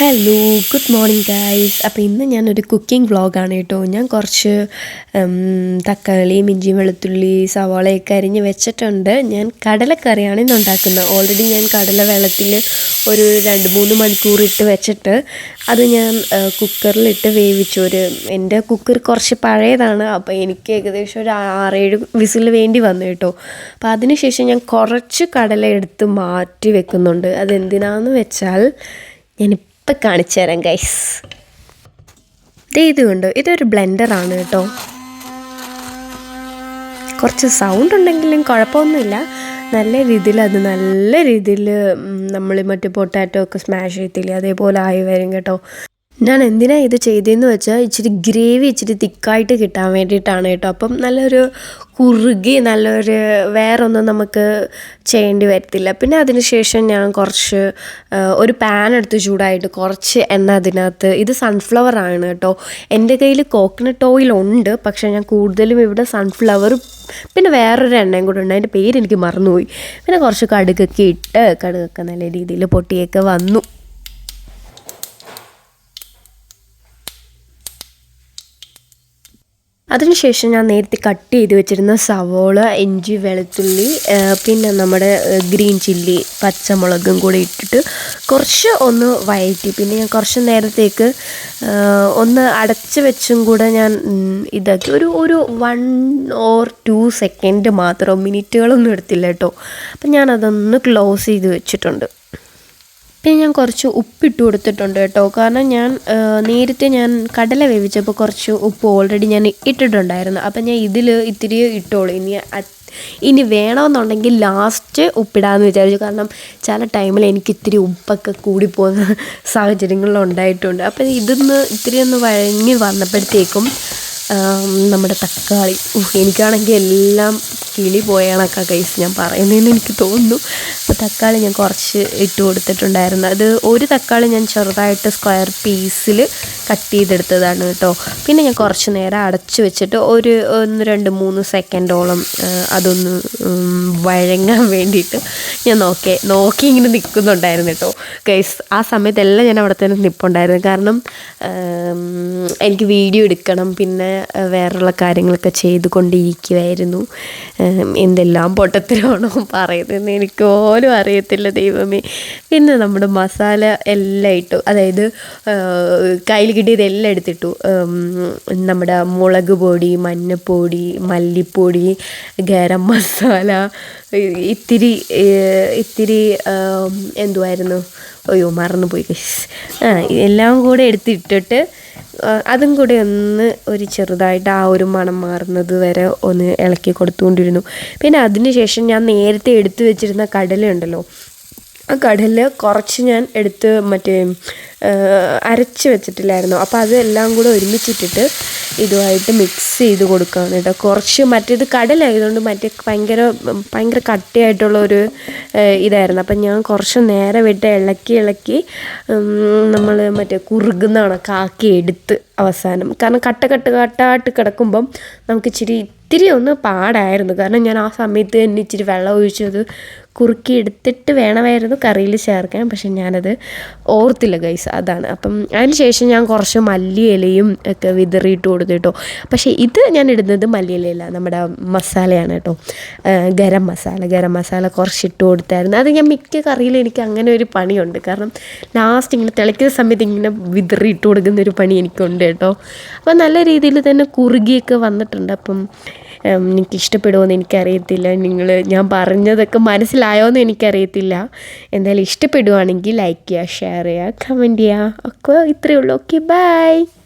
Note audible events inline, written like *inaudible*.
Hello good morning guys അപ്പോൾ ഇന്ന് ഞാനൊരു കുക്കിംഗ് വ്ളോഗാണ് കേട്ടോ. ഞാൻ കുറച്ച് തക്കാളി ഇഞ്ചി വെളുത്തുള്ളി സവാളയൊക്കെ അരിഞ്ഞ് വെച്ചിട്ടുണ്ട്. ഞാൻ കടലക്കറിയാണ് ഇന്ന് ഉണ്ടാക്കുന്നത്. ഓൾറെഡി ഞാൻ കടല വെള്ളത്തിൽ ഒരു രണ്ട് മൂന്ന് മണിക്കൂർ ഇട്ട് വെച്ചിട്ട് അത് ഞാൻ കുക്കറിലിട്ട് വേവിച്ചു. ഒരു എന്റെ കുക്കർ കുറച്ച് പഴയതാണ്. അപ്പോൾ എനിക്ക് ഏകദേശം ഒരു ആറേഴ് വിസിൽ വേണ്ടി വന്നു കേട്ടോ. അപ്പോൾ അതിനുശേഷം ഞാൻ കുറച്ച് കടല എടുത്ത് മാറ്റി വെക്കുന്നുണ്ട്. അതെന്തിനാന്ന് വെച്ചാൽ ഞാനിപ്പോൾ കാണിച്ചു തരാം ഗൈസ് ഇത് കണ്ടോ? ഇതൊരു ബ്ലെൻഡറാണ് കേട്ടോ. കുറച്ച് സൗണ്ട് ഉണ്ടെങ്കിലും കുഴപ്പമൊന്നുമില്ല. നല്ല രീതിയിൽ അത് നല്ല രീതിയിൽ നമ്മൾ മറ്റേ പൊട്ടാറ്റോ ഒക്കെ സ്മാഷ് ചെയ്യത്തില്ലേ? അതേപോലെ ആയി വരും കേട്ടോ. ഞാൻ എന്തിനാണ് ഇത് ചെയ്തതെന്ന് വെച്ചാൽ ഇച്ചിരി ഗ്രേവി ഇച്ചിരി തിക്കായിട്ട് കിട്ടാൻ വേണ്ടിയിട്ടാണ് കേട്ടോ. അപ്പം നല്ലൊരു കുറുകി നല്ലൊരു വേറൊന്നും നമുക്ക് ചെയ്യേണ്ടി വരത്തില്ല. പിന്നെ അതിനുശേഷം ഞാൻ കുറച്ച് ഒരു പാൻ എടുത്ത് ചൂടായിട്ട് കുറച്ച് എണ്ണ അതിനകത്ത്. ഇത് സൺഫ്ലവർ ആണ് കേട്ടോ. എന്റെ കയ്യിൽ കോക്കനട്ട് ഓയിൽ ഉണ്ട് പക്ഷേ ഞാൻ കൂടുതലും ഇവിടെ സൺഫ്ലവർ പിന്നെ വേറൊരു എണ്ണയും കൂടെ ഉണ്ട്. അതിന്റെ പേര് എനിക്ക് മറന്നുപോയി. പിന്നെ കുറച്ച് കടുകൊക്കെ ഇട്ട് കടുകൊക്കെ നല്ല രീതിയിൽ പൊട്ടിയൊക്കെ വന്നു. അതിനുശേഷം ഞാൻ നേരത്തെ കട്ട് ചെയ്ത് വെച്ചിരുന്ന സവോള ഇഞ്ചി വെളുത്തുള്ളി പിന്നെ നമ്മുടെ ഗ്രീൻ ചില്ലി പച്ചമുളകും കൂടി ഇട്ടിട്ട് കുറച്ച് ഒന്ന് വഴറ്റി. പിന്നെ ഞാൻ കുറച്ച് നേരത്തേക്ക് ഒന്ന് അടച്ച് വെച്ചും കൂടെ ഞാൻ ഇതാക്കി. ഒരു ഒരു വൺ ഓർ ടു സെക്കൻഡ് മാത്രം മിനിറ്റുകളൊന്നും എടുത്തില്ല കേട്ടോ. അപ്പം ഞാനതൊന്ന് ക്ലോസ് ചെയ്ത് വെച്ചിട്ടുണ്ട്. പിന്നെ ഞാൻ കുറച്ച് ഉപ്പിട്ട് കൊടുത്തിട്ടുണ്ട് കേട്ടോ. കാരണം ഞാൻ നേരത്തെ ഞാൻ കടല വേവിച്ചപ്പോൾ കുറച്ച് ഉപ്പ് ഓൾറെഡി ഞാൻ ഇട്ടിട്ടുണ്ടായിരുന്നു. അപ്പം ഞാൻ ഇതിൽ ഇത്തിരി ഇട്ടോളൂ. ഇനി ഇനി വേണമെന്നുണ്ടെങ്കിൽ ലാസ്റ്റ് ഉപ്പിടാമെന്ന് വിചാരിച്ചു. കാരണം ചില ടൈമിൽ എനിക്ക് ഇത്തിരി ഉപ്പൊക്കെ കൂടിപ്പോകുന്ന *laughs* സാഹചര്യങ്ങളുണ്ടായിട്ടുണ്ട് അപ്പം ഇതൊന്ന് ഇത്തിരി ഒന്ന് വഴങ്ങി വന്നപ്പോഴത്തേക്കും നമ്മുടെ തക്കാളി. എനിക്കാണെങ്കിൽ എല്ലാം കിളി പോയണക്ക കൈസ് ഞാൻ പറയുന്നതെന്ന് എനിക്ക് തോന്നുന്നു. അപ്പോൾ തക്കാളി ഞാൻ കുറച്ച് ഇട്ട് കൊടുത്തിട്ടുണ്ടായിരുന്നു. അത് ഒരു തക്കാളി ഞാൻ ചെറുതായിട്ട് സ്ക്വയർ പീസിൽ കട്ട് ചെയ്തെടുത്തതാണ് കേട്ടോ. പിന്നെ ഞാൻ കുറച്ച് നേരം അടച്ചു വെച്ചിട്ട് ഒരു ഒന്ന് രണ്ട് മൂന്ന് സെക്കൻഡോളം അതൊന്ന് വഴങ്ങാൻ വേണ്ടിയിട്ട് ഞാൻ നോക്കി നോക്കി ഇങ്ങനെ നിൽക്കുന്നുണ്ടായിരുന്നു കേട്ടോ. കൈസ് ആ സമയത്തെല്ലാം ഞാൻ അവിടെ തന്നെ നിൽപ്പുണ്ടായിരുന്നു കാരണം എനിക്ക് വീഡിയോ എടുക്കണം പിന്നെ വേറെയുള്ള കാര്യങ്ങളൊക്കെ ചെയ്തുകൊണ്ടിരിക്കുമായിരുന്നു എന്തെല്ലാം പൊട്ടത്തിലാണോ പറയുന്നതെന്ന് എനിക്ക് പോലും അറിയത്തില്ല ദൈവമേ. പിന്നെ നമ്മുടെ മസാല എല്ലാം ഇട്ടു. അതായത് കയ്യിൽ കിട്ടിയതെല്ലാം എടുത്തിട്ടു. നമ്മുടെ മുളക് പൊടി മഞ്ഞപ്പൊടി മല്ലിപ്പൊടി ഗരം മസാല ഇത്തിരി ഇത്തിരി എന്തുമായിരുന്നു അയ്യോ മറന്നുപോയി. ആ എല്ലാം കൂടെ എടുത്തിട്ടിട്ട് അതും കൂടെ ഒന്ന് ഒരു ചെറുതായിട്ട് ആ ഒരു മണം മാറുന്നത് വരെ ഒന്ന് ഇളക്കി കൊടുത്തുകൊണ്ടിരുന്നു. പിന്നെ അതിന് ശേഷം ഞാൻ നേരത്തെ എടുത്തു വെച്ചിരുന്ന കടലയുണ്ടല്ലോ ആ കടല കുറച്ച് ഞാൻ എടുത്ത് മറ്റേ അരച്ച് വെച്ചിട്ടില്ലായിരുന്നു. അപ്പോൾ അതെല്ലാം കൂടെ ഒരുമിച്ചിട്ടിട്ട് ഇതുമായിട്ട് മിക്സ് ചെയ്ത് കൊടുക്കുകയാണ് കേട്ടോ. കുറച്ച് മറ്റേത് കടലായതുകൊണ്ട് മറ്റേ ഭയങ്കര ഭയങ്കര കട്ടിയായിട്ടുള്ള ഒരു ആ, ഇതായിരുന്നു. അപ്പം ഞാൻ കുറച്ച് നേരെ വിട്ട് ഇളക്കി ഇളക്കി നമ്മൾ മറ്റേ കുറുകുന്ന കണക്കാക്കി എടുത്ത് അവസാനം. കാരണം കട്ട കട്ട് കട്ടായിട്ട് കിടക്കുമ്പം നമുക്ക് ഇച്ചിരി ഇത്തിരി ഒന്ന് പാടായിരുന്നു. കാരണം ഞാൻ ആ സമയത്ത് തന്നെ ഇച്ചിരി വെള്ളം ഒഴിച്ചത് കുറുക്കി എടുത്തിട്ട് വേണമായിരുന്നു കറിയിൽ ചേർക്കാൻ പക്ഷെ ഞാനത് ഓർത്തില്ല ഗൈസ് അതാണ്. അപ്പം അതിന് ശേഷം ഞാൻ കുറച്ച് മല്ലി ഇലയും ഒക്കെ വിതറിയിട്ട് കൊടുത്തു കേട്ടോ. പക്ഷേ ഇത് ഞാൻ ഇടുന്നത് മല്ലിയിലയല്ല നമ്മുടെ മസാലയാണ് കേട്ടോ. ഗരം മസാല ഗരം മസാല കുറച്ച് ഇട്ട് കൊടുത്തായിരുന്നു. അത് ഞാൻ മിക്ക കറിയിൽ എനിക്ക് അങ്ങനെ ഒരു പണിയുണ്ട്. കാരണം ലാസ്റ്റ് ഇങ്ങനെ തിളയ്ക്കുന്ന സമയത്ത് ഇങ്ങനെ വിതറിയിട്ട് കൊടുക്കുന്ന ഒരു പണി എനിക്കുണ്ട് കേട്ടോ. അപ്പം നല്ല രീതിയിൽ തന്നെ കുറുകിയൊക്കെ വന്നിട്ടുണ്ട്. അപ്പം എനിക്ക് ഇഷ്ടപ്പെടുമോയെന്ന് എനിക്കറിയത്തില്ല. നിങ്ങൾ ഞാൻ പറഞ്ഞതൊക്കെ മനസ്സിലായോ എന്ന് എനിക്കറിയത്തില്ല. എന്തായാലും ഇഷ്ടപ്പെടുവാണെങ്കിൽ ലൈക്ക് ചെയ്യുക ഷെയർ ചെയ്യുക കമന്റ് ചെയ്യുക. ഒക്കെ ഇത്രയേ ഉള്ളൂ. Okay bye